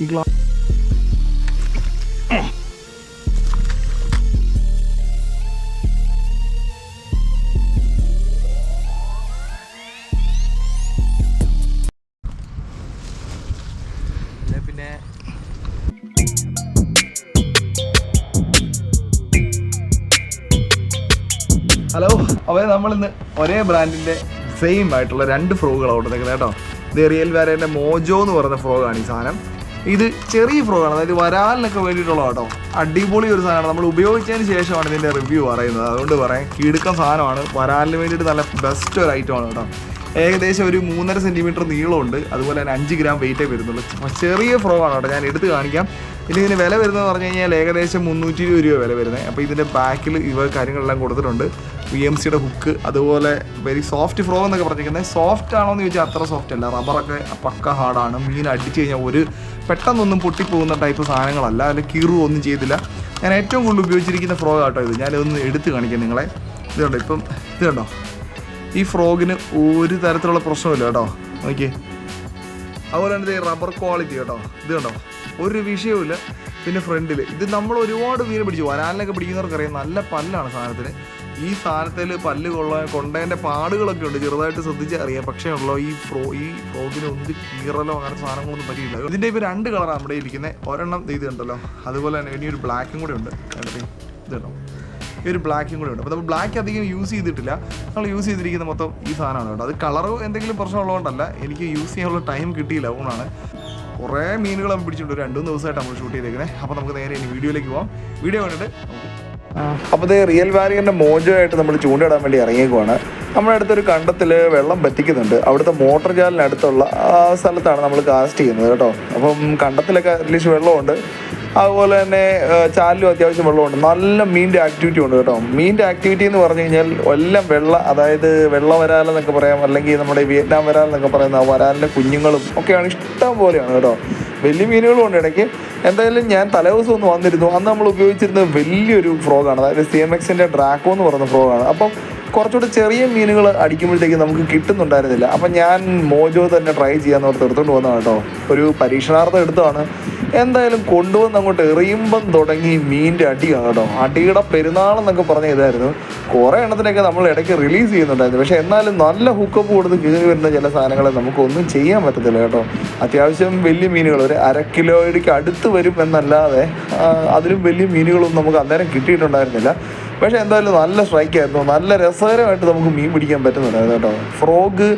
ഈ പിന്നെ? ഹലോ അപ്പോൾ നമ്മൾ ഇന്ന് ഒരേ ബ്രാൻഡിന്റെ സെയിം ആയിട്ടുള്ള രണ്ട് ഫ്രോഗുകളാണ് കൊടുത്തേക്കുന്നത് കേട്ടോ. ഇത് റിയൽ വേറെ മോജോ എന്ന് പറയുന്ന ഫ്രോഗാണ് ഈ സാധനം. ഇത് ചെറിയ ഫ്രോഗാണ് അതായത് വരാലിനൊക്കെ വേണ്ടിയിട്ടുള്ള കേട്ടോ. അടിപൊളി ഒരു സാധനമാണ്. നമ്മൾ ഉപയോഗിച്ചതിന് ശേഷമാണ് ഇതിന്റെ റിവ്യൂ പറയുന്നത്. അതുകൊണ്ട് പറയാം കിടുക്കം സാധനമാണ്. വരാലിന് വേണ്ടിയിട്ട് നല്ല ബെസ്റ്റ് ഒരു ഐറ്റമാണ് കേട്ടോ. ഏകദേശം ഒരു മൂന്നര സെന്റിമീറ്റർ നീളമുണ്ട്. അതുപോലെ തന്നെ അഞ്ച് ഗ്രാം വെയിറ്റേ വരുന്നുള്ളൂ. ചെറിയ ആണ് കേട്ടോ. ഞാൻ എടുത്ത് കാണിക്കാം. ഇനി ഇതിന് വില വരുന്നത് പറഞ്ഞു കഴിഞ്ഞാൽ ഏകദേശം മുന്നൂറ്റി ഇരുപത് രൂപ വില വരുന്നത് അപ്പോൾ ഇതിന്റെ ബാക്കിൽ ഇവ കാര്യങ്ങളെല്ലാം കൊടുത്തിട്ടുണ്ട്. വി എം സിയുടെ ഹുക്ക് അതുപോലെ വെരി സോഫ്റ്റ് ഫ്രോ എന്നൊക്കെ പറഞ്ഞിരിക്കുന്നത്. സോഫ്റ്റ് ആണോ എന്ന് ചോദിച്ചാൽ അത്ര സോഫ്റ്റ് അല്ല. റബ്ബറൊക്കെ പക്ക ഹാർഡാണ് മീൻ അടിച്ചു കഴിഞ്ഞാൽ ഒരു പെട്ടെന്നൊന്നും പൊട്ടിപ്പോകുന്ന ടൈപ്പ് സാധനങ്ങളല്ല. അതിൽ കീറുകയോ ഒന്നും ചെയ്തില്ല. ഞാൻ ഏറ്റവും കൂടുതൽ ഉപയോഗിച്ചിരിക്കുന്ന ഫ്രോ ആട്ടോ ഇത്. ഞാനിതൊന്ന് എടുത്ത് കാണിക്കാം നിങ്ങളെ. ഇത് കണ്ടോ? ഇപ്പം ഇത് കണ്ടോ? ഈ ഫ്രോഗിന് ഒരു തരത്തിലുള്ള പ്രശ്നമില്ല കേട്ടോ. നോക്കിയേ. അതുപോലെ തന്നെ ഈ റബ്ബർ ക്വാളിറ്റി കേട്ടോ. ഇത് കണ്ടോ? ഒരു വിഷയവുമില്ല പിന്നെ ഫ്രണ്ടിൽ ഇത് നമ്മൾ ഒരുപാട് മീൻ പിടിച്ചു വരാനിലൊക്കെ പിടിക്കുന്നവർക്കറിയാം. നല്ല പല്ലാണ് സാധനത്തിന്. ഈ സാധനത്തിൽ പല്ല് കൊള്ള കൊണ്ടതിന്റെ പാടുകളൊക്കെ ഉണ്ട്. ചെറുതായിട്ട് ശ്രദ്ധിച്ച് അറിയാം. പക്ഷേ ഉള്ളോ ഈ ഫ്രോ ഈ ഫ്രോഗിന് ഒന്ന് കീറലോ അങ്ങനെ സാധനങ്ങളൊന്നും പറ്റിയില്ല. ഇതിന്റെ ഇപ്പോൾ രണ്ട് കളറാണ് നമ്മുടെ ഇരിക്കുന്നത് ഒരെണ്ണം ഇത് ഉണ്ടല്ലോ അതുപോലെ തന്നെ ഇനി ഒരു ബ്ലാക്കും കൂടെ ഉണ്ട്. ഇത് കണ്ടോ? ഈ ഒരു ബ്ലാക്കും കൂടെ ഉണ്ട്. അപ്പോൾ നമ്മൾ ബ്ലാക്ക് അധികം യൂസ് ചെയ്തിട്ടില്ല. നമ്മൾ യൂസ് ചെയ്തിരിക്കുന്ന മൊത്തം ഈ സാധനമാണ് കേട്ടോ. അത് കളറോ എന്തെങ്കിലും പ്രശ്നമുള്ളതുകൊണ്ടല്ല. എനിക്ക് യൂസ് ചെയ്യാനുള്ള ടൈം കിട്ടിയില്ല. അതുകൊണ്ടാണ് കുറേ നമ്മൾ പിടിച്ചിട്ടുണ്ട്. രണ്ടു ദിവസമായിട്ട് നമ്മൾ ഷൂട്ട് ചെയ്തേക്കുന്നത് അപ്പോൾ നമുക്ക് നേരെ ഇനി വീഡിയോയിലേക്ക് പോകാം വീഡിയോ കണ്ടിട്ട് നമുക്ക് അപ്പോൾ ഇത് റിയൽ വാല്യൂന്റെ മോജോ ആയിട്ട് നമ്മൾ ചൂണ്ടിടാൻ വേണ്ടി ഇറങ്ങിയേക്കുവാണ്. നമ്മുടെ അടുത്തൊരു കണ്ടത്തിൽ വെള്ളം പറ്റിക്കുന്നുണ്ട് അവിടുത്തെ മോട്ടോർ ജാലിനടുത്തുള്ള ആ സ്ഥലത്താണ് നമ്മൾ കാസ്റ്റ് ചെയ്യുന്നത് കേട്ടോ. അപ്പം കണ്ടത്തിലൊക്കെ അറ്റ്ലീസ്റ്റ് വെള്ളമുണ്ട്. അതുപോലെ തന്നെ ചാലിലും അത്യാവശ്യം വെള്ളമുണ്ട്. നല്ല മീന്റെ ആക്ടിവിറ്റി ഉണ്ട് കേട്ടോ. മീന്റെ ആക്ടിവിറ്റി എന്ന് പറഞ്ഞു കഴിഞ്ഞാൽ എല്ലാം വെള്ള അതായത് വെള്ള വരാലെന്നൊക്കെ പറയാം. അല്ലെങ്കിൽ നമ്മുടെ വിയറ്റ്നാം വരാൽ എന്നൊക്കെ പറയുന്ന വരാലിന്റെ കുഞ്ഞുങ്ങളും ഒക്കെയാണ് ഇഷ്ടം പോലെയാണ് കേട്ടോ. വലിയ മീനുകളും ഉണ്ട് ഇടയ്ക്ക്. എന്തായാലും ഞാൻ തലേദിവസം ഒന്ന് വന്നിരുന്നു. അന്ന് നമ്മൾ ഉപയോഗിച്ചിരുന്നത് വലിയൊരു ഫ്രോഗാണ്. അതായത് സി എം എക്സിന്റെ ഡ്രാക്കോ എന്ന് പറയുന്ന ഫ്രോഗാണ്. അപ്പം കുറച്ചുകൂടി ചെറിയ മീനുകൾ അടിക്കുമ്പോഴത്തേക്ക് നമുക്ക് കിട്ടുന്നുണ്ടായിരുന്നില്ല. അപ്പം ഞാൻ മോജോ തന്നെ ട്രൈ ചെയ്യാമെന്ന് ഓർത്ത് എടുത്തുകൊണ്ട് വന്നതാണ് കേട്ടോ. ഒരു പരീക്ഷണാർത്ഥം എടുത്തതാണ്. എന്തായാലും കൊണ്ടുവന്ന് അങ്ങോട്ട് എറിയുമ്പം തുടങ്ങി മീനിന്റെ അടിയാണ് കേട്ടോ അടിയുടെ പെരുന്നാളെന്നൊക്കെ പറഞ്ഞ ഇതായിരുന്നു. കുറേ എണ്ണത്തിനൊക്കെ നമ്മൾ ഇടയ്ക്ക് റിലീസ് ചെയ്യുന്നുണ്ടായിരുന്നു. പക്ഷേ എന്നാലും നല്ല ഹുക്കപ്പ് കൊടുത്ത് കീറി വരുന്ന ചില സാധനങ്ങളെ നമുക്കൊന്നും ചെയ്യാൻ പറ്റത്തില്ല കേട്ടോ. അത്യാവശ്യം വലിയ മീനുകൾ ഒരു അര കിലോയ്ക്ക് അടുത്ത് വരും എന്നല്ലാതെ അതിലും വലിയ മീനുകളൊന്നും നമുക്ക് അന്നേരം കിട്ടിയിട്ടുണ്ടായിരുന്നില്ല. പക്ഷേ എന്തായാലും നല്ല സ്ട്രൈക്കായിരുന്നു നല്ല രസകരമായിട്ട് നമുക്ക് മീൻ പിടിക്കാൻ പറ്റുന്നുണ്ടായിരുന്നു കേട്ടോ. ഫ്രോഗ്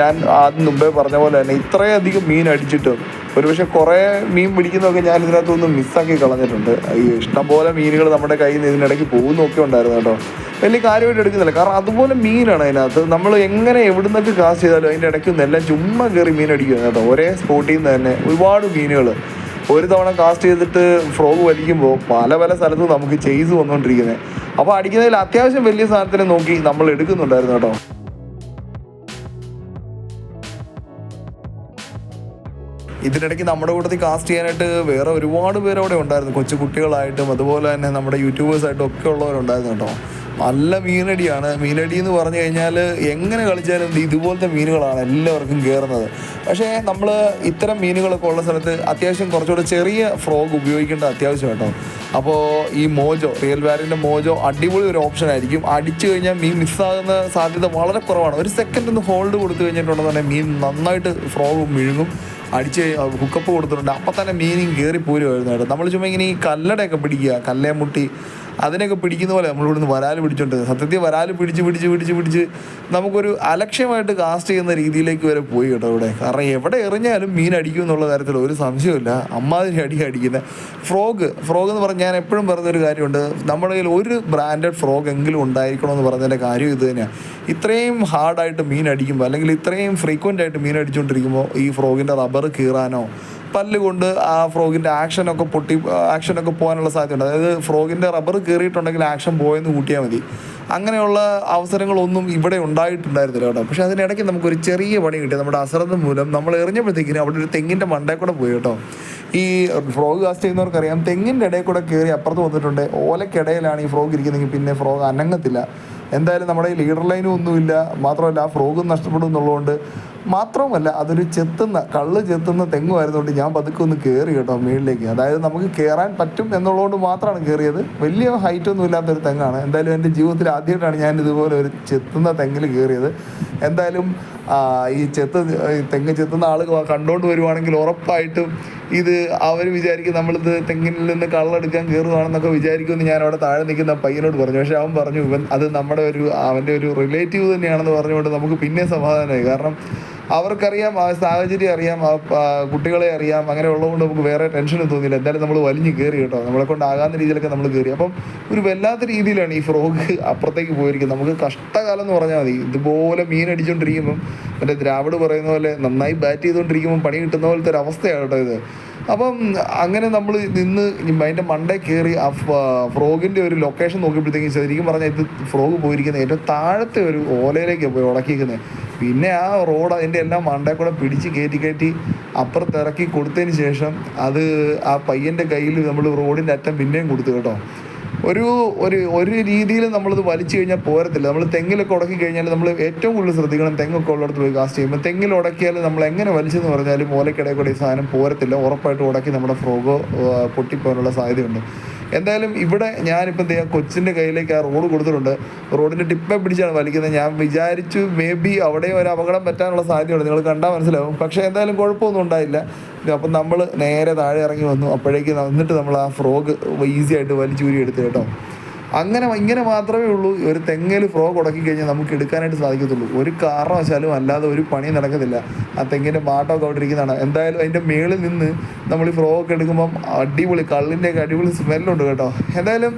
ഞാൻ ആദ്യം മുമ്പേ പറഞ്ഞ പോലെ തന്നെ ഇത്രയധികം മീൻ അടിച്ചിട്ടും ഒരുപക്ഷെ കുറേ മീൻ പിടിക്കുന്നതൊക്കെ ഞാൻ ഇതിനകത്തൊന്ന് മിസ്സാക്കി കളഞ്ഞിട്ടുണ്ട്. ഇഷ്ടംപോലെ മീനുകൾ നമ്മുടെ കയ്യിൽ നിന്ന് ഇതിനിടയ്ക്ക് പോകുന്നൊക്കെ ഉണ്ടായിരുന്നു കേട്ടോ. വലിയ കാര്യമായിട്ട് എടുക്കുന്നില്ല. കാരണം അതുപോലെ മീനാണ് അതിനകത്ത്. നമ്മൾ എങ്ങനെ എവിടുന്നൊക്കെ കാസ്റ്റ് ചെയ്താലും അതിന്റെ ഇടയ്ക്ക് നല്ല ചുമ്മാ കയറി മീൻ അടിക്കുക കേട്ടോ. ഒരേ സ്പോട്ടിൽ നിന്ന് തന്നെ ഒരുപാട് മീനുകൾ. ഒരു തവണ കാസ്റ്റ് ചെയ്തിട്ട് ഫ്രോഗ് വലിക്കുമ്പോൾ പല പല സ്ഥലത്തും നമുക്ക് ചെയ്സ് വന്നുകൊണ്ടിരിക്കുന്നത്. അപ്പോൾ അടിക്കുന്നതിൽ അത്യാവശ്യം വലിയ സാധനത്തിനെ നോക്കി നമ്മൾ എടുക്കുന്നുണ്ടായിരുന്നു കേട്ടോ. ഇതിനിടയ്ക്ക് നമ്മുടെ കൂട്ടത്തിൽ കാസ്റ്റ് ചെയ്യാനായിട്ട് വേറെ ഒരുപാട് പേര് അവിടെ ഉണ്ടായിരുന്നു. കൊച്ചു കുട്ടികളായിട്ടും അതുപോലെ തന്നെ നമ്മുടെ യൂട്യൂബേഴ്സായിട്ടും ഒക്കെ ഉള്ളവരുണ്ടായിരുന്നു കേട്ടോ. നല്ല മീനടിയാണ്. മീനടി എന്ന് പറഞ്ഞു കഴിഞ്ഞാൽ എങ്ങനെ കളിച്ചാലും ഇത് ഇതുപോലത്തെ മീനുകളാണ് എല്ലാവർക്കും കയറുന്നത് പക്ഷേ നമ്മൾ ഇത്തരം മീനുകളൊക്കെ ഉള്ള സ്ഥലത്ത് അത്യാവശ്യം കുറച്ചുകൂടെ ചെറിയ ഫ്രോഗ് ഉപയോഗിക്കേണ്ട അത്യാവശ്യം കേട്ടോ. അപ്പോൾ ഈ മോജോ റിയൽ വാരിന്റെ മോജോ അടിപൊളി ഒരു ഓപ്ഷൻ ആയിരിക്കും. അടിച്ചു കഴിഞ്ഞാൽ മീൻ മിസ്സാകുന്ന സാധ്യത വളരെ കുറവാണ്. ഒരു സെക്കൻഡ് ഒന്ന് ഹോൾഡ് കൊടുത്തു കഴിഞ്ഞിട്ടുണ്ടെന്നുണ്ടെങ്കിൽ മീൻ നന്നായിട്ട് ഫ്രോഗ് മിഴുങ്ങും. അടിച്ച് ഹുക്കപ്പ് കൊടുത്തിട്ടുണ്ട്. അപ്പം തന്നെ മീനിങ് കയറി പോരുമായിരുന്നു കേട്ടോ. നമ്മൾ ചുമ്മാ ഇങ്ങനെ ഈ കല്ലടയൊക്കെ പിടിക്കുക കല്ലേ മുട്ടി അതിനൊക്കെ പിടിക്കുന്ന പോലെ നമ്മൾ ഇവിടുന്ന് വരാൽ പിടിച്ചോണ്ട് സത്യത്തിൽ വരാൽ പിടിച്ച് പിടിച്ച് പിടിച്ച് പിടിച്ച് നമുക്കൊരു അലക്ഷ്യമായിട്ട് കാസ്റ്റ് ചെയ്യുന്ന രീതിയിലേക്ക് വരെ പോയി കേട്ടോ ഇവിടെ. കാരണം എവിടെ എറിഞ്ഞാലും മീൻ അടിക്കും എന്നുള്ള കാര്യത്തിൽ ഒരു സംശയമില്ല അമ്മാതിരി അടി അടിക്കുന്ന ഫ്രോഗ് ഫ്രോഗ് എന്ന് പറഞ്ഞാൽ ഞാൻ എപ്പോഴും പറഞ്ഞൊരു കാര്യമുണ്ട്. നമ്മുടെ കയ്യിൽ ഒരു ബ്രാൻഡഡ് ഫ്രോഗ് എങ്കിലും ഉണ്ടായിരിക്കണം എന്ന് പറഞ്ഞതിന്റെ കാര്യം ഇത് തന്നെയാണ് ഇത്രയും ഹാർഡായിട്ട് മീൻ അടിക്കുമ്പോൾ അല്ലെങ്കിൽ ഇത്രയും ഫ്രീക്വന്റ് ആയിട്ട് മീൻ അടിച്ചുകൊണ്ടിരിക്കുമ്പോൾ ഈ ഫ്രോഗിന്റെ റബ്ബർ കീറാനോ പല്ല് കൊണ്ട് ആ ഫ്രോഗിന്റെ ആക്ഷനൊക്കെ പൊട്ടി ആക്ഷനൊക്കെ പോകാനുള്ള സാധ്യതയുണ്ട്. അതായത് ഫ്രോഗിന്റെ റബ്ബർ കയറിയിട്ടുണ്ടെങ്കിൽ ആക്ഷൻ പോയെന്ന് കൂട്ടിയാൽ മതി. അങ്ങനെയുള്ള അവസരങ്ങളൊന്നും ഇവിടെ ഉണ്ടായിട്ടുണ്ടായിരുന്നില്ല കേട്ടോ. പക്ഷേ അതിനിടയ്ക്ക് നമുക്കൊരു ചെറിയ പണി കിട്ടി. നമ്മുടെ അശ്രദ്ധ മൂലം നമ്മൾ എറിഞ്ഞപ്പോഴത്തേക്കിനും അവിടെ ഒരു തെങ്ങിന്റെ മണ്ടേ കൂടെ പോയി കേട്ടോ. ഈ ഫ്രോഗ് കാസ്റ്റ് ചെയ്യുന്നവർക്കറിയാം തെങ്ങിന്റെ ഇടയിൽ കൂടെ കയറി അപ്പുറത്ത് വന്നിട്ടുണ്ട്. ഓലക്കിടയിലാണ് ഈ ഫ്രോഗ് ഇരിക്കുന്നതെങ്കിൽ പിന്നെ ഫ്രോഗ് അനങ്ങത്തില്ല. എന്തായാലും നമ്മുടെ ഈ ലീഡർ ലൈനും ഒന്നുമില്ല. മാത്രമല്ല ആ ഫ്രോഗും നഷ്ടപ്പെടും എന്നുള്ളതുകൊണ്ട് മാത്രവുമല്ല അതൊരു ചെത്തുന്ന കള്ള് ചെത്തുന്ന തെങ്ങുമായിരുന്നുകൊണ്ട് ഞാൻ പതുക്കെ ഒന്ന് കയറി കേട്ടോ മേളിലേക്ക്. അതായത് നമുക്ക് കയറാൻ പറ്റും എന്നുള്ളതുകൊണ്ട് മാത്രമാണ് കയറിയത് വലിയ ഹൈറ്റ് ഒന്നും ഇല്ലാത്തൊരു തെങ്ങാണ്. എന്തായാലും എന്റെ ജീവിതത്തിൽ ആദ്യമായിട്ടാണ് ഞാൻ ഇതുപോലെ ഒരു ചെത്തുന്ന തെങ്ങിൽ കയറിയത് എന്തായാലും ഈ ചെത്ത് തെങ്ങ് ചെത്തുന്ന ആൾ കണ്ടുകൊണ്ട് വരുവാണെങ്കിൽ ഉറപ്പായിട്ടും ഇത് അവർ വിചാരിക്കും നമ്മളിത് തെങ്ങിൽ നിന്ന് കള്ളെടുക്കാൻ കയറുവാണെന്നൊക്കെ വിചാരിക്കുമെന്ന് ഞാൻ അവിടെ താഴെ നിൽക്കുന്ന പയ്യനോട് പറഞ്ഞു. പക്ഷെ അവൻ പറഞ്ഞു ഇവൻ അത് നമ്മുടെ ഒരു അവന്റെ ഒരു റിലേറ്റീവ് തന്നെയാണെന്ന് പറഞ്ഞുകൊണ്ട് നമുക്ക് പിന്നെ സമാധാനമായി. കാരണം അവർക്കറിയാം ആ സാഹചര്യം അറിയാം ആ കുട്ടികളെ അറിയാം അങ്ങനെ ഉള്ളതുകൊണ്ട് നമുക്ക് വേറെ ടെൻഷനും തോന്നിയില്ല. എന്തായാലും നമ്മൾ വലിഞ്ഞ് കയറി കേട്ടോ. നമ്മളെ കൊണ്ട് ആകാവുന്ന രീതിയിലൊക്കെ നമ്മൾ കയറി അപ്പം ഒരു വല്ലാത്ത രീതിയിലാണ് ഈ ഫ്രോഗ് അപ്പുറത്തേക്ക് പോയിരിക്കുന്നത്. നമുക്ക് കഷ്ടകാലം എന്ന് പറഞ്ഞാൽ മതി. ഇതുപോലെ മീൻ അടിച്ചുകൊണ്ടിരിക്കുമ്പം മറ്റേ ദ്രാവിഡ് പറയുന്ന പോലെ നന്നായി ബാറ്റ് ചെയ്തുകൊണ്ടിരിക്കുമ്പം പണി കിട്ടുന്ന പോലത്തെ ഒരു അവസ്ഥയാണ് കേട്ടോ ഇത്. അപ്പം അങ്ങനെ നമ്മൾ നിന്ന് അതിന്റെ മണ്ടേ കയറി ആ ഫ്രോഗിന്റെ ഒരു ലൊക്കേഷൻ നോക്കിയപ്പോഴത്തേക്കും ശരിക്കും പറഞ്ഞാൽ ഇത് ഫ്രോഗ് പോയിരിക്കുന്നത് ഏറ്റവും താഴത്തെ ഒരു ഓലയിലേക്കാണ് പോയി ഉടക്കിയിരിക്കുന്നത്. പിന്നെ ആ റോഡ് അതിന്റെ എല്ലാം മണ്ടേ കൂടെ പിടിച്ച് കയറ്റി കയറ്റി അപ്പുറത്ത് ഇറക്കി കൊടുത്തതിന് ശേഷം അത് ആ പയ്യന്റെ കയ്യിൽ നമ്മൾ റോഡിന്റെ അറ്റം പിന്നെയും കൊടുത്തു കേട്ടോ. ഒരു ഒരു ഒരു രീതിയിൽ നമ്മളത് വലിച്ചു കഴിഞ്ഞാൽ പോരത്തില്ല. നമ്മൾ തെങ്ങിലൊക്കെ ഉടക്കി കഴിഞ്ഞാൽ നമ്മൾ ഏറ്റവും കൂടുതൽ ശ്രദ്ധിക്കണം തെങ്ങൊക്കെ ഉള്ളിടത്ത് പോയി കാസ്റ്റ് ചെയ്യുമ്പോൾ. തെങ്ങിൽ ഉടക്കിയാൽ നമ്മൾ എങ്ങനെ വലിച്ചെന്ന് പറഞ്ഞാലും ഓലക്കിടയിൽ കൂടെ ഈ സാധനം പോരത്തില്ല. ഉറപ്പായിട്ട് ഉടക്കി നമ്മുടെ ഫ്രോഗോ പൊട്ടിപ്പോകാനുള്ള സാധ്യതയുണ്ട്. എന്തായാലും ഇവിടെ ഞാനിപ്പം ചെയ്യാം കൊച്ചിന്റെ കയ്യിലേക്ക് ആ റോഡ് കൊടുത്തിട്ടുണ്ട്. റോഡിന്റെ ടിപ്പെ പിടിച്ചാണ് വലിക്കുന്നത്. ഞാൻ വിചാരിച്ചു മേ ബി അവിടെ ഒരു അപകടം പറ്റാനുള്ള സാധ്യതയുണ്ട്. നിങ്ങൾ കണ്ടാൽ മനസ്സിലാവും. പക്ഷേ എന്തായാലും കുഴപ്പമൊന്നും ഉണ്ടായില്ല. അപ്പം നമ്മൾ നേരെ താഴെ ഇറങ്ങി വന്നു. അപ്പോഴേക്ക് എന്നിട്ട് നമ്മൾ ആ ഫ്രോഗ് ഈസി ആയിട്ട് വലിച്ചൂരി എടുത്തു കേട്ടോ. അങ്ങനെ ഇങ്ങനെ മാത്രമേ ഉള്ളൂ. ഒരു തെങ്ങിൽ ഫ്രോഗ് ഉടക്കി കഴിഞ്ഞാൽ നമുക്ക് എടുക്കാനായിട്ട് സാധിക്കത്തുള്ളൂ. ഒരു കാരണവശാലും അല്ലാതെ ഒരു പണി നടക്കത്തില്ല. ആ തെങ്ങിന്റെ മാട്ടമൊക്കെ അവിടെ ഇരിക്കുന്നതാണ്. എന്തായാലും അതിന്റെ മേളിൽ നിന്ന് നമ്മൾ ഈ ഫ്രോഗ് എടുക്കുമ്പം അടിപൊളി കള്ളിന്റെയൊക്കെ അടിപൊളി സ്മെല്ലുണ്ട് കേട്ടോ. എന്തായാലും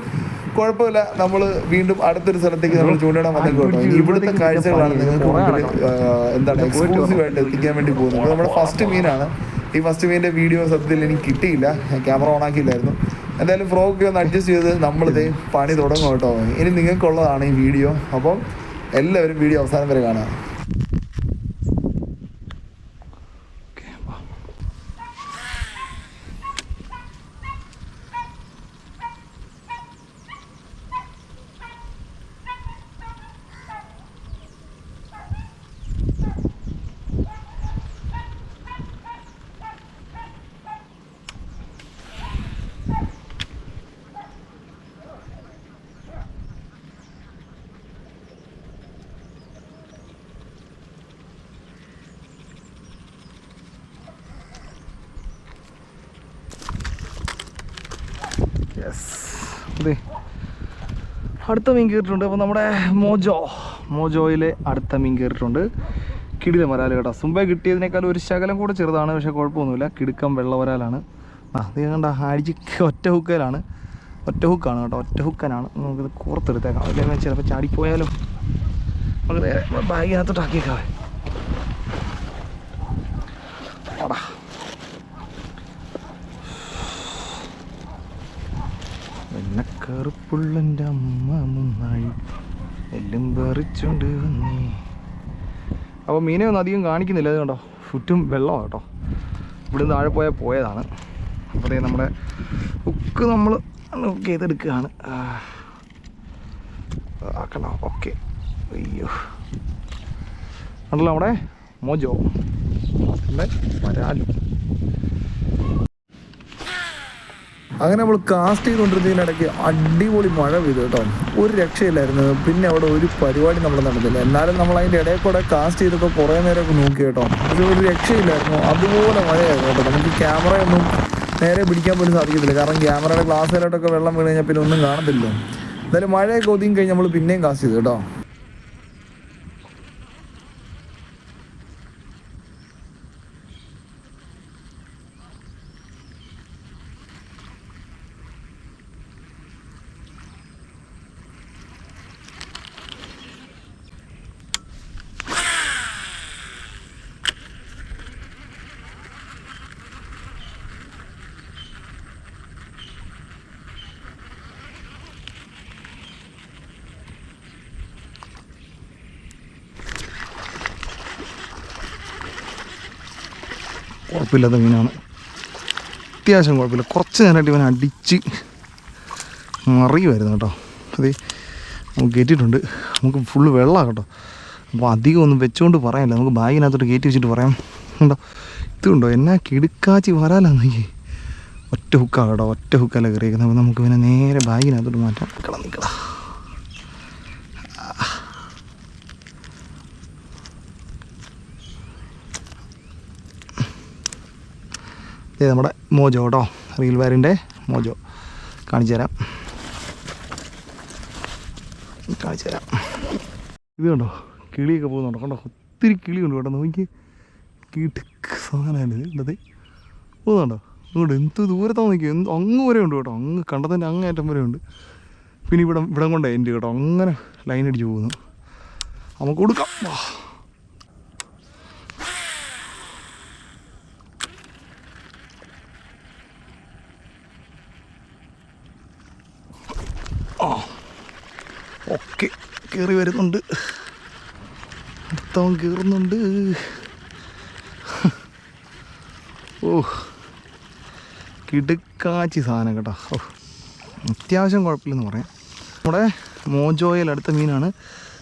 കുഴപ്പമില്ല. നമ്മൾ വീണ്ടും അടുത്തൊരു സ്ഥലത്തേക്ക് നമ്മൾ ചൂണ്ടിടാൻ വന്നേക്കും കേട്ടോ. ഇനി ഇവിടുത്തെ കാഴ്ചകളാണ് നിങ്ങൾക്ക് മുമ്പിൽ എന്താണ് എക്സ്ക്ലൂസീവ് ആയിട്ട് എത്തിക്കാൻ വേണ്ടി പോകുന്നത്. നമ്മുടെ ഫസ്റ്റ് മീനാണ്. ഈ ഫസ്റ്റ് മീനിന്റെ വീഡിയോ സത്യത്തിൽ എനിക്ക് കിട്ടിയില്ല. ക്യാമറ ഓൺ ആക്കിയില്ലായിരുന്നു. എന്തായാലും ഫ്രോക്ക് ഒന്ന് അഡ്ജസ്റ്റ് ചെയ്ത് നമ്മളിത് പണി തുടങ്ങും കേട്ടോ. ഇനി നിങ്ങൾക്കുള്ളതാണ് ഈ വീഡിയോ അപ്പം എല്ലാവരും വീഡിയോ അവസാനം വരെ കാണുക യെസ് അതെ അടുത്ത മീൻ കയറിയിട്ടുണ്ട്. അപ്പോൾ നമ്മുടെ മോജോ മോജോയിലെ അടുത്ത മീൻ കയറിയിട്ടുണ്ട്. കിടില വരാൽ കേട്ടോ. മുമ്പേ കിട്ടിയതിനേക്കാൾ ഒരു ശകലം കൂടെ ചെറുതാണ് പക്ഷേ കുഴപ്പമൊന്നുമില്ല. കിടുക്കം വെള്ള വരാലാണ്. ആ ഇത് കണ്ട അടിച്ച് ഒറ്റ ഹുക്കയിലാണ് ഒറ്റ ഹുക്കാണ് കേട്ടോ. ഒറ്റ ഹുക്കനാണ്. നമുക്കിത് കോർത്തെടുത്തേക്കാം. അല്ലെങ്കിൽ ചിലപ്പോൾ ചാടിപ്പോയാലും. നമുക്ക് നേരെ ബാഗിനകത്തോട്ട് വെണ്ണക്കറുപ്പുള്ളന്റെ അമ്മ മുന്നായി എല്ലാം വെറിച്ചുണ്ട് വന്നേ. അപ്പോൾ മീനെ ഒന്നും അധികം കാണിക്കുന്നില്ല അത് കേട്ടോ ചുറ്റും വെള്ളമാണ് കേട്ടോ. ഇവിടുന്ന് താഴെ പോയാൽ പോയതാണ്. അപ്പോൾ നമ്മുടെ ഉക്ക് നമ്മൾ നോക്കി ചെയ്തെടുക്കുകയാണ്. ആക്കണോ ഓക്കെ. അയ്യോ. ഉണ്ടല്ലോ നമ്മുടെ മോജോ. വരാലും. അങ്ങനെ നമ്മൾ കാസ്റ്റ് ചെയ്തുകൊണ്ടിരുന്നതിനിടയ്ക്ക് അടിപൊളി മഴ പെയ്തു കേട്ടോ. ഒരു രക്ഷയില്ലായിരുന്നു. പിന്നെ അവിടെ ഒരു പരിപാടി നമ്മൾ നടന്നില്ല. എന്നാലും നമ്മൾ അതിന്റെ ഇടയിൽ കൂടെ കാസ്റ്റ് ചെയ്തപ്പോൾ കുറേ നേരമൊക്കെ നോക്കി കേട്ടോ. പക്ഷേ ഒരു രക്ഷയില്ലായിരുന്നു. അതുപോലെ മഴയായിരുന്നു കേട്ടോ. നമുക്ക് ക്യാമറയൊന്നും നേരെ പിടിക്കാൻ പോലും സാധിക്കത്തില്ല. കാരണം ക്യാമറയുടെ ഗ്ലാസ്സിലോട്ടൊക്കെ വെള്ളം വീണ് കഴിഞ്ഞാൽ പിന്നെ ഒന്നും കാണത്തില്ലല്ലോ എന്തായാലും മഴയൊക്കെ ഒതുങ്ങി കഴിഞ്ഞ് നമ്മൾ പിന്നെയും കാസ്റ്റ് ചെയ്തു കേട്ടോ. കുഴപ്പമില്ലാത്ത മീനാണ്. അത്യാവശ്യം കുഴപ്പമില്ല. കുറച്ച് നേരമായിട്ട് ഇവൻ അടിച്ച് മറിയുമായിരുന്നു കേട്ടോ. അതെ നമുക്ക് കയറ്റിയിട്ടുണ്ട് നമുക്ക് ഫുള്ള് വെള്ളമാണ് കേട്ടോ. അപ്പോൾ അധികം ഒന്നും വെച്ചുകൊണ്ട് പറയാനില്ല. നമുക്ക് ബാഗിനകത്തോട്ട് കയറ്റി വെച്ചിട്ട് പറയാം. ഉണ്ടോ ഇതുണ്ടോ എന്നാ കിടുക്കാച്ചി വരാലാന്ന് ഒറ്റ ഹുക്കാണ് കേട്ടോ. ഒറ്റ ഹുക്കല്ല കയറിയിരിക്കുന്നത്. അപ്പോൾ നമുക്ക് ഇവനെ നേരെ ബാഗിനകത്തോട്ട് മാറ്റാം. നിൽക്കണം നിൽക്കണം ഇത് നമ്മുടെ മോജോ കേട്ടോ റീൽ വയറിന്റെ മോജോ. കാണിച്ചു തരാം. കാണിച്ചു തരാം. ഇത് കണ്ടോ? കിളിയൊക്കെ പോകുന്നുണ്ടോ. കണ്ടോ? ഒത്തിരി കിളിയുണ്ട് കേട്ടോ. നോക്കി കിടുക്ക് സാധനമാണ് ഇത് പോകുന്നുണ്ടോ? അതുകൊണ്ട് എന്ത് ദൂരത്താണ് നോക്കി എന്ത് അങ്ങ് വരെ ഉണ്ട് കേട്ടോ. അങ്ങ് കണ്ടതിന്റെ അങ്ങേറ്റം വരെ ഉണ്ട്. പിന്നെ ഇവിടെ ഇവിടം കൊണ്ടേ എന്റെ കേട്ടോ. അങ്ങനെ ലൈൻ അടിച്ച് പോകുന്നു. നമുക്ക് കൊടുക്കാം വാ. ആ ഓക്കെ കയറി വരുന്നുണ്ട് അടുത്തവൻ കീറുന്നുണ്ട്. ഓ കിടുക്കാച്ചി സാധനം കേട്ടോ. ഓ അത്യാവശ്യം കുഴപ്പമില്ലെന്ന് പറയാം. നമ്മുടെ മോജോയിൽ അടുത്ത മീനാണ്.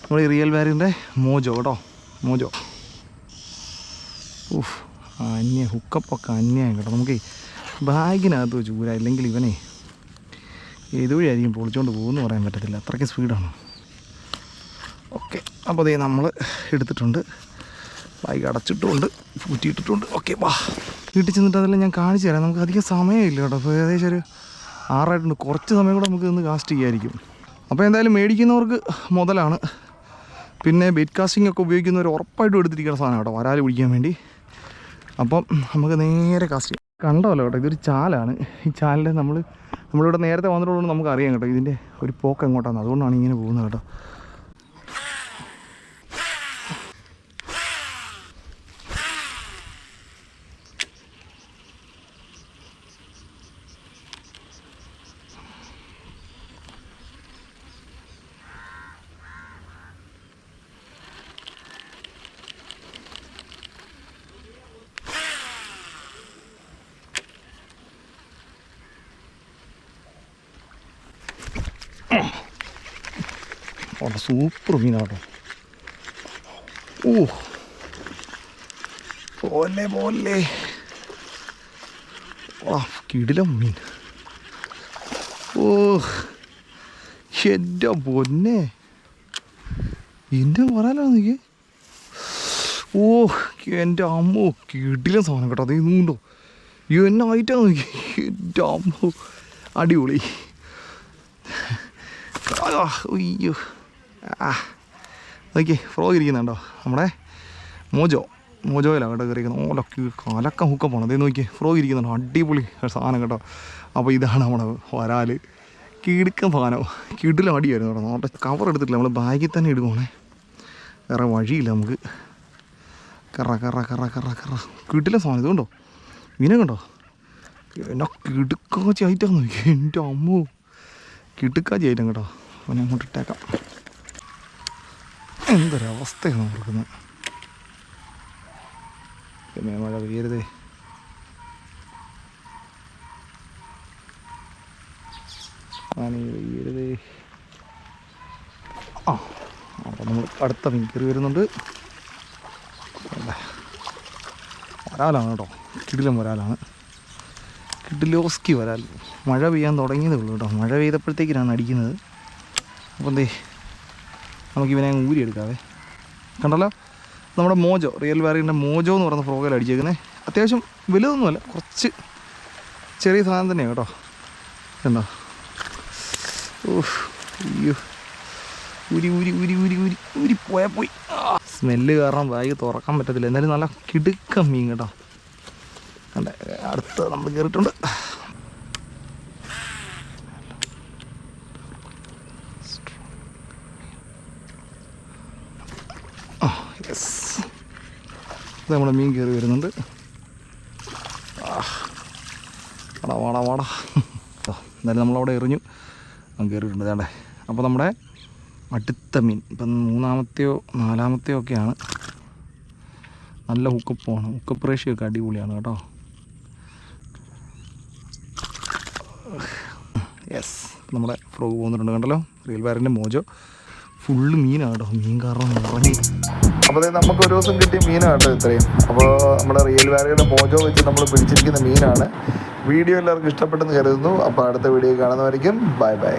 നമ്മുടെ റിയൽ വാരിന്റെ മോജോ കേട്ടോ. മോജോ. ഊഫ് അന്യ ഹുക്കപ്പൊക്കെ അന്യായം കേട്ടോ. നമുക്ക് ബാഗിനകത്ത് വെച്ച് ഊരാ. ഇല്ലെങ്കിൽ ഇവനെ ഏതുവഴിയായിരിക്കും പൊളിച്ചുകൊണ്ട് പോകുമെന്ന് പറയാൻ പറ്റത്തില്ല. അത്രയ്ക്ക് സ്പീഡാണ്. അപ്പോൾ ദേ നമ്മൾ എടുത്തിട്ടുണ്ട്. ബാഗ് അടച്ചിട്ടുമുണ്ട് പൂറ്റിയിട്ടിട്ടുണ്ട്. ഓക്കെ വാ. വീട്ടിൽ ചെന്നിട്ട് അതെല്ലാം ഞാൻ കാണിച്ചു തരാം. നമുക്ക് അധികം സമയമില്ല കേട്ടോ. അപ്പോൾ ഏകദേശം ഒരു ആറായിട്ടുണ്ട്. കുറച്ച് സമയം കൂടെ നമുക്ക് ഇന്ന് കാസ്റ്റ് ചെയ്യായിരിക്കും. അപ്പോൾ എന്തായാലും മേടിക്കുന്നവർക്ക് മുതലാണ്. പിന്നെ ബെറ്റ് കാസ്റ്റിംഗ് ഒക്കെ ഉപയോഗിക്കുന്നവർ ഉറപ്പായിട്ടും എടുത്തിരിക്കുന്ന സാധനം കേട്ടോ. വരാൽ പിടിക്കാൻ വേണ്ടി. അപ്പം നമുക്ക് നേരെ കാസ്റ്റ് ചെയ്യാം. കണ്ടല്ലോ കേട്ടോ. ഇതൊരു ചാലാണ്. ഈ ചാലിന്റെ നമ്മൾ നമ്മളിവിടെ നേരത്തെ വന്നിട്ടുള്ളത് നമുക്ക് അറിയാം കേട്ടോ. ഇതിന്റെ ഒരു പോക്ക് എങ്ങോട്ടാണ് അതുകൊണ്ടാണ് ഇങ്ങനെ പോകുന്നത് കേട്ടോ. അവിടെ സൂപ്പർ മീനാട്ടോ ഓ പോലെ പോലെ. ആ കിടിലം മീൻ. ഓ എന്റെ പൊന്നെ. എന്റെ പറയാനോ നീക്ക്. ഓ എന്റെ അമ്മോ കിടിലം സാധനം കേട്ടോ. അത് ഇന്നുണ്ടോ അയ്യോ എന്നെ ആയിട്ടാ നോക്കി എന്റെ അമ്മോ. അടിപൊളി. ആ, ഉയ്യോ ആ നോക്കി ഫ്രോഗ് ഇരിക്കുന്നുണ്ടോ? നമ്മുടെ മോജോ മോജോയിലാണ് കേട്ടോ കയറിയിരിക്കുന്നത്. ഓലൊക്കെ കലക്കം ഹുക്ക പോകണം അതേ നോക്കി ഫ്രോഗ് ഇരിക്കുന്നുണ്ടോ? അടിപൊളി സാധനം കേട്ടോ. അപ്പോൾ ഇതാണ് നമ്മുടെ വരാൽ കിടുക്കം സാധനം. കിടിലും അടിയായിരുന്നു കേട്ടോ. നമ്മുടെ കവർ എടുത്തിട്ടില്ല. നമ്മൾ ബാഗിൽ തന്നെ ഇടുവാണേ. വേറെ വഴിയില്ല നമുക്ക്. കറ കറ കറ കറ കറ. കിടില സാധനം ഇതുകൊണ്ടോ ഇതിനെ കണ്ടോ? എന്നാ കിടുക്കാച്ചി ആയിട്ടാന്ന് എന്റെ അമ്മോ. കിടുക്കാച്ചി ആയിട്ടാണ് കേട്ടോ. അവനെ അങ്ങോട്ട് ഇട്ടേക്കാം. എന്തൊരവസ്ഥയാണ് ഓർക്കുന്നത് പിന്നെ മഴ പെയ്യരുതേ. ആനേ പെയ്യരുതേ. ആ അപ്പോൾ നമ്മൾ അടുത്ത മീൻ കയറി വരുന്നുണ്ട്. വരാലാണ് കേട്ടോ. കിടിലം വരാലാണ്. കിഡിലോസ്കി വരാൽ. മഴ പെയ്യാൻ തുടങ്ങിയതേ ഉള്ളൂ കേട്ടോ. മഴ പെയ്തപ്പോഴത്തേക്കിനാണ് അടിക്കുന്നത്. അപ്പോൾ എന്തേ നമുക്ക് ഇവനെ ഊരി എടുക്കാവേ കണ്ടല്ലോ? നമ്മുടെ മോജോ റിയൽ വാറിന്റെ മോജോ എന്ന് പറയുന്ന ഫ്രോഗിൽ അടിച്ചേക്കുന്നത് അത്യാവശ്യം വലുതൊന്നുമല്ല കുറച്ച് ചെറിയ സാധനം തന്നെയാണ് കേട്ടോ. കണ്ടോ? ഓഹ് അയ്യോ. ഊരി ഊരി ഊരി ഊരി ഊരി ഊരി പോയാൽ പോയി. സ്മെല്ല് കാരണം ബാഗ് തുറക്കാൻ പറ്റത്തില്ല. എന്നാലും നല്ല കിടുക്കം മീൻ കേട്ടോ. കണ്ട? അടുത്ത് നമ്മൾ കയറിയിട്ടുണ്ട് ആ യെസ് ഇത് നമ്മുടെ മീൻ കയറി വരുന്നുണ്ട്. വാടാ വാടാ വാടാ. എന്നാലും നമ്മളവിടെ എറിഞ്ഞു. കയറിയിട്ടുണ്ട് വേണ്ടേ അപ്പോൾ നമ്മുടെ അടുത്ത മീൻ ഇപ്പം മൂന്നാമത്തെയോ നാലാമത്തെയോ ഒക്കെയാണ്. നല്ല ഹുക്കപ്പാണ്. ഹുക്കപ്പ് റേഷ്യോ ഒക്കെ അടിപൊളിയാണ് കേട്ടോ. യെസ് നമ്മുടെ ഫ്രോഗ് പോകുന്നുണ്ട് കണ്ടല്ലോ. റീൽ വയറിന്റെ മോജോ. ഫുള്ള് മീനാണ് കേട്ടോ. മീൻ കാരണം നിറഞ്ഞു. അപ്പോൾ നമുക്ക് ഒരു ദിവസം കിട്ടിയ മീനാണ് ഇത്രയും. അപ്പോൾ നമ്മുടെ റിയൽ വാലിയുടെ മോജോ വെച്ച് നമ്മൾ പിടിച്ചിരിക്കുന്ന മീനാണ്. വീഡിയോ എല്ലാവർക്കും ഇഷ്ടപ്പെട്ടെന്ന് കരുതുന്നു. അപ്പോൾ അടുത്ത വീഡിയോ കാണുന്നതായിരിക്കും ബൈ ബൈ.